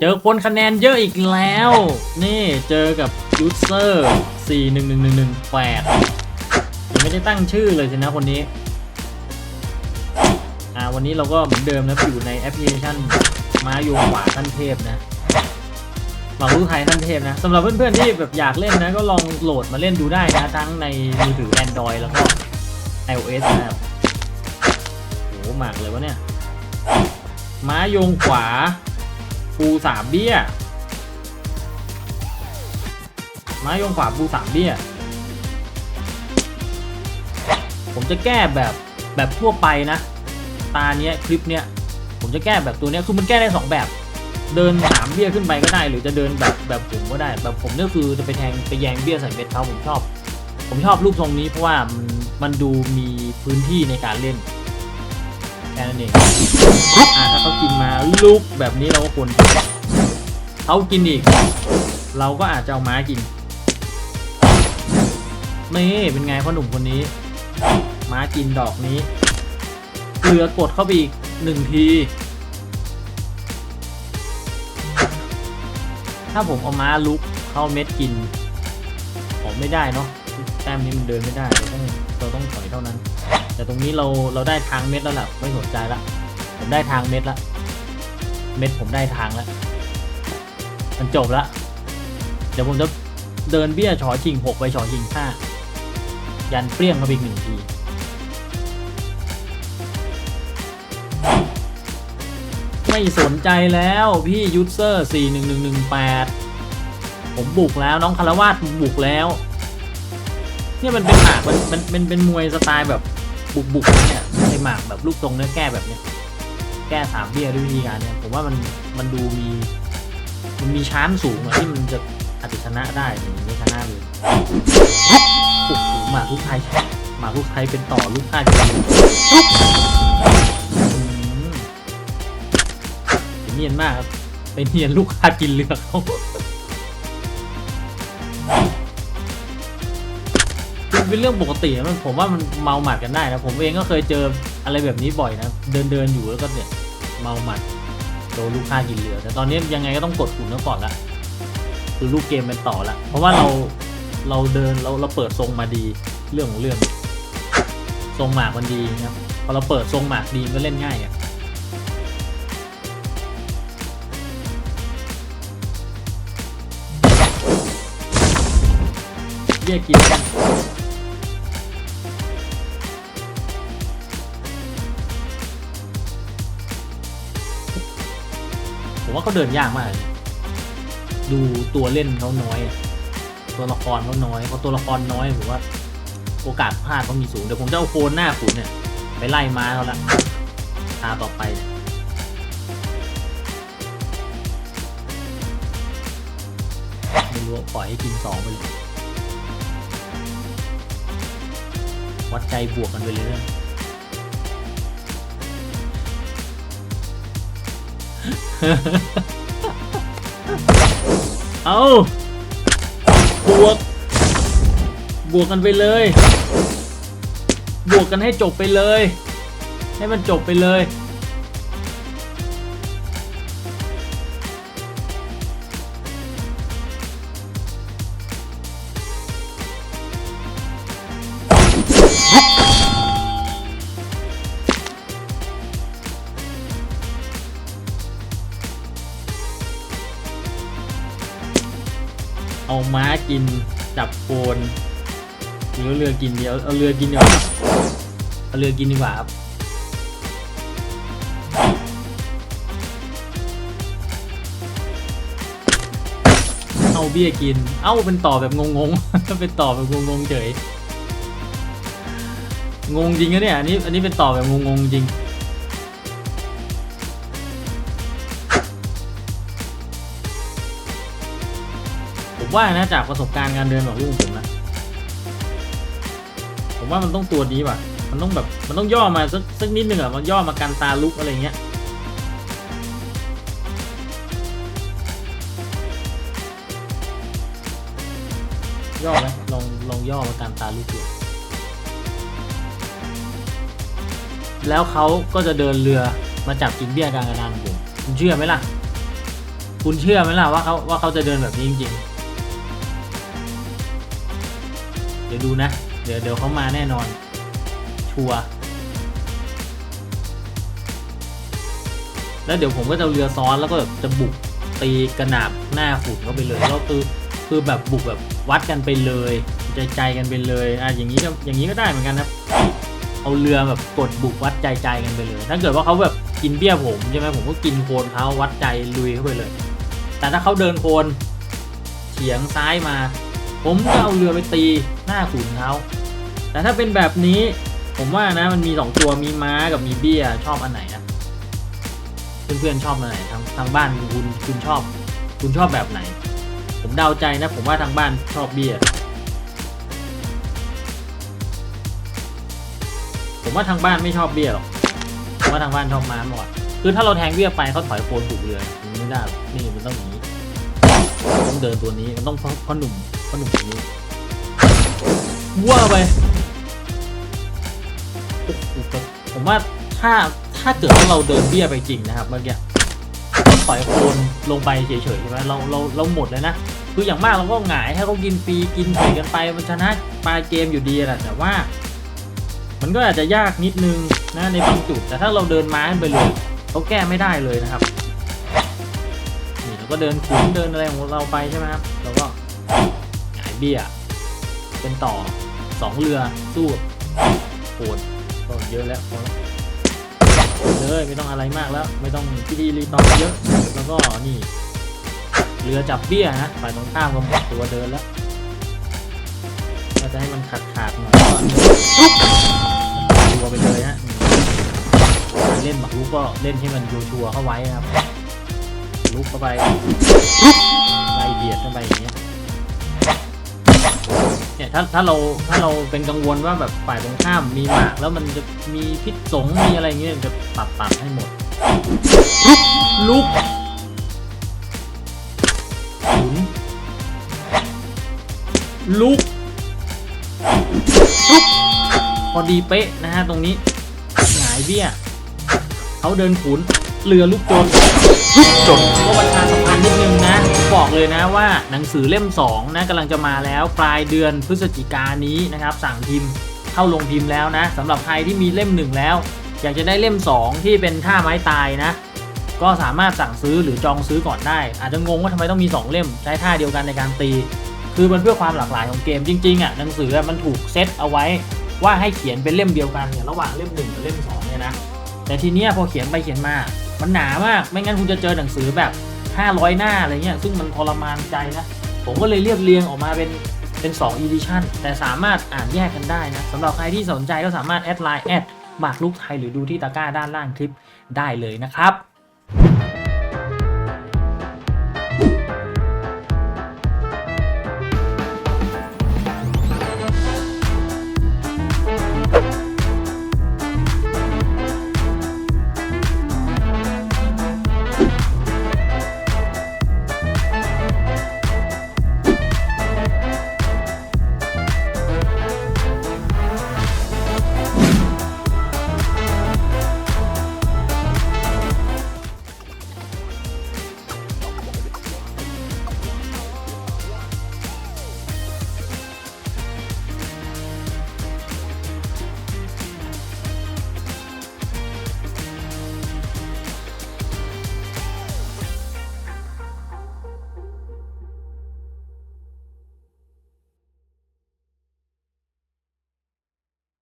เจอคนคะแนนเยอะอีกแล้ว นี่เจอกับยูเซอร์4 1 1 1 1 8ยังไม่ได้ตั้งชื่อเลยสินะคนนี้ อ่าวันนี้เราก็เหมือนเดิมนะอยู่ในแอปพลิเคชันม้าโยงขวาท่านเทพนะหวังรู้ไทยท่านเทพนะสำหรับเพื่อนๆที่แบบอยากเล่นนะก็ลองโหลดมาเล่นดูได้นะ ทั้งในมือถือ Android แล้วก็ iOS นะครับโหหมากเลยวะเนี่ย ม้าโยงขวา ปูสามเบี้ยม้ยงขวาปูสามเบี้ย ผมจะแก้แบบแบบทั่วไปนะ ตาเนี้ยคลิปเนี้ยผมจะแก้แบบตัวเนี้ยคือมันแก้ได้สองแบบ เดินสามเบี้ยขึ้นไปก็ได้ หรือจะเดินแบบแบบผมก็ได้ แบบผมเนี่ยคือจะไปแทงไปแยงเบี้ยใส่เม็ดเขาผมชอบ ผมชอบรูปทรงนี้เพราะว่ามันมันดูมีพื้นที่ในการเล่น ค่นั้นเองอ่าถ้าเขากินมาลูกแบบนี้เราก็ควรเขากินอีก เราก็อาจจะเอาม้ากินนี่เป็นไงพ่อหนุ่มคนนี้ ม้ากินดอกนี้เกลือกดเข้าไปอีกหนึ่งที ถ้าผมเอาม้าลุกเข้าเม็ดกินผมไม่ได้เนาะแต้มนี้มันเดินไม่ได้เราต้องเราต้องถอยเท่านั้น แต่ตรงนี้เราเราได้ทางเม็ดแล้วล่ะ ไม่สนใจละผมได้ทางเม็ดละ เม็ดผมได้ทางแล้วมันจบละ เดี๋ยวผมจะเดินเบี้ยฉอชิงหกไปฉอชิงห้ายันเปรี้ยงเข้าไปอีกหนึ่งทีไม่สนใจแล้วพี่ยูเซอร์ 41118ผมบุกแล้วน้องคารวาสบุกแล้ว เนี่ยมันเป็นหมากมันมันเป็นเป็นมวยสไตล์แบบ บุกบุกเนี่ยไอหมากแบบลูกทรงเนี่ยแก้แบบเนี้ยแก้สามเบี้ยด้วยวิธีการเนี่ยผมว่ามันมันดูมี มันมีชั้นสูงอะที่มันจะอาจจะชนะได้แต่อย่างนี้ชนะเลยโอ้โหหมากลูกไทยหมากลูกไทยเป็นต่อลูกข้าจะยิงอืมเนียนมากครับเป็นเนียนลูกค้ากินเลือกเขา เป็นเรื่องปกตินะมันผมว่ามันเมาหมัดกันได้นะผมเองก็เคยเจออะไรแบบนี้บ่อยนะเดินเดินอยู่แล้วก็เนี่ยเมาหมัดโดนลูกค้ากินเรือ แต่ตอนนี้ยังไงก็ต้องกดขุนก่อนละคือลูกเกมเป็นต่อละเพราะว่าเราเราเดินเราเราเปิดทรงมาดีเรื่องของเรื่องทรงหมากมันดีนะครับพอเราเปิดทรงหมากดีก็เล่นง่ายอะเรียกกิน ผมว่าเขาเดินยากมากเลยดูตัวเล่นเขาน้อย ตัวละครเขาน้อยเพราะตัวละครน้อยผมว่า โอกาสพลาดเขามีสูงเดี๋ยวผมจะเอาโฟนหน้าขุนเนี่ยไปไล่มาเขาละตาต่อไปไม่รู้ปล่อยให้กินสองไปเลยวัดใจบวกกันไปเลยนะ เอาบวก บวกกันไปเลย บวกกันให้จบไปเลย ให้มันจบไปเลย เอาม้ากินจับโคนหรือเรือกินเดียวเอาเรือกินดีกว่าเอาเรือกินดีกว่าครับเอาเบี้ยกิน เอ้าเป็นต่อแบบงงๆ เป็นต่อแบบงงๆเฉย งงจริงนะเนี่ย อันนี้ อันนี้เป็นต่อแบบงงๆจริง ผมว่านะจากประสบการณ์การเดินของลูกผมนะ ผมว่ามันต้องตัวนี้ว่ะ มันต้องแบบ มันต้องย่อมาสักสักนิดหนึ่งอะมันย่อมากันตาลุกอะไรเงี้ยย่อไหมลองลองย่อมากันตาลุกดูแล้วเขาก็จะเดินเรือมาจับกินเบี้ยกลางกระดานของผมคุณเชื่อไหมล่ะ คุณเชื่อไหมล่ะว่าเขาว่าเขาจะเดินแบบนี้จริงๆ เดี๋ยวดูนะ เดี๋ยวเดี๋ยวเขามาแน่นอน ชัวร์แล้วเดี๋ยวผมก็จะเอาเรือซ้อนแล้วก็แบบจะบุกตีกระหนาบหน้าฝุ่นเข้าไปเลยก็คือคือแบบบุกแบบวัดกันไปเลยใจใจกันไปเลยอะอย่างนี้ก็อย่างนี้ก็ได้เหมือนกันนะเอาเรือแบบกดบุกวัดใจใจกันไปเลย ถ้าเกิดว่าเขาแบบกินเบี้ยผมใช่ไหมผมก็กินโคลนเขาวัดใจลุยเข้าไปเลย แต่ถ้าเขาเดินโคลนเฉียงซ้ายมา ผมก็เอาเรือไปตีหน้าขุนเขาแต่ถ้าเป็นแบบนี้ผมว่านะมันมีสองตัวมีม้ากับมีเบี้ยชอบอันไหนนะเพื่อนๆชอบอันไหนทางทางบ้านคุณคุณชอบ คุณชอบแบบไหน ผมเดาใจนะ ผมว่าทางบ้านชอบเบี้ยผมว่าทางบ้านไม่ชอบเบี้ยหรอกผมว่าทางบ้านชอบม้าหมากกว่าคือถ้าเราแทงเบี้ยไปเขาถอยโคนถูกเรือไม่ได้หรอกนี่มันต้องอย่างนี้ ต้องเดินตัวนี้มันต้องพ่อหนุ่มพ่อหนุ่มอย่างนี้ว่าไปผมว่าถ้าถ้าเกิดว่าเราเดินเบี้ยไปจริงนะครับเมื่อกี้ปล่อยโคนลงไปเฉยๆใช่ไหมเราเราเราหมดเลยนะคืออย่างมากเราก็หงายให้เขากินฟรีกินเฉยกันไปมันชนะปลายเกมอยู่ดีแหละแต่ว่า มันก็อาจจะยากนิดนึงนะในบางจุดแต่ถ้าเราเดินมาขึ้นไปเลยเขาแก้ไม่ได้เลยนะครับ ก็เดินขุนเดินอะไรของเราไปใช่ไหมครับเราก็หายเบี้ย เป็นต่อสองเรือสู้โหดก็เยอะแล้วเลยไม่ต้องอะไรมากแล้ว ไม่ต้องพิธีรีตองเยอะ แล้วก็นี่ เรือจับเบี้ยนะฝ่ายตรงข้ามก็หมดตัวเดินแล้วก็จะให้มันขาดขาดหน่อยก็ตัวไปเลยฮะเล่นหมากรุกก็เล่นให้มันชัวๆเข้าไว้นะครับ ลุกเข้าไปไล่เบียดเข้าไปอย่างเงี้ยเนี่ยถ้าถ้าเราถ้าเราเป็นกังวลว่าแบบฝ่ายตรงข้ามมีหมากแล้วมันจะมีพิษสงมีอะไรเงี้ยจะตัดตัดให้หมดลุกหมุนลุกลุกพอดีเป๊ะนะฮะตรงนี้หงายเบี้ยเขาเดินขุน เรือลูกจนลูกจนก็ประชาสัมพันธ์นิดนึงนะผมบอกเลยนะว่าหนังสือเล่ม2นะกำลังจะมาแล้วปลายเดือนพฤศจิกายนนี้นะครับ สั่งพิมพ์เข้าลงพิมพ์แล้วนะสำหรับใครที่มีเล่มหนึ่งแล้ว อยากจะได้เล่ม 2 ที่เป็นท่าไม้ตายนะ ก็สามารถสั่งซื้อหรือจองซื้อก่อนได้ อาจจะงงว่าทำไมต้องมี 2 เล่มใช้ท่าเดียวกันในการตี คือมันเพื่อความหลากหลายของเกมจริงๆอะหนังสืออะมันถูกเซตเอาไว้ว่าให้เขียนเป็นเล่มเดียวกันเนี่ยระหว่างเล่ม1กับเล่ม2เนี่ยนะแต่ทีเนี้ยพอเขียนไปเขียนมา มันหนามากไม่งั้นคุณจะเจอหนังสือแบบ 500 หน้าอะไรเงี้ยซึ่งมันทรมานใจนะ ผมก็เลยเรียบเรียงออกมาเป็นเป็น 2 edition แต่สามารถอ่านแยกกันได้นะสำหรับใครที่สนใจก็สามารถแอดไลน์แอดหมากลูกไทยหรือดูที่ตะกร้าด้านล่างคลิปได้เลยนะครับ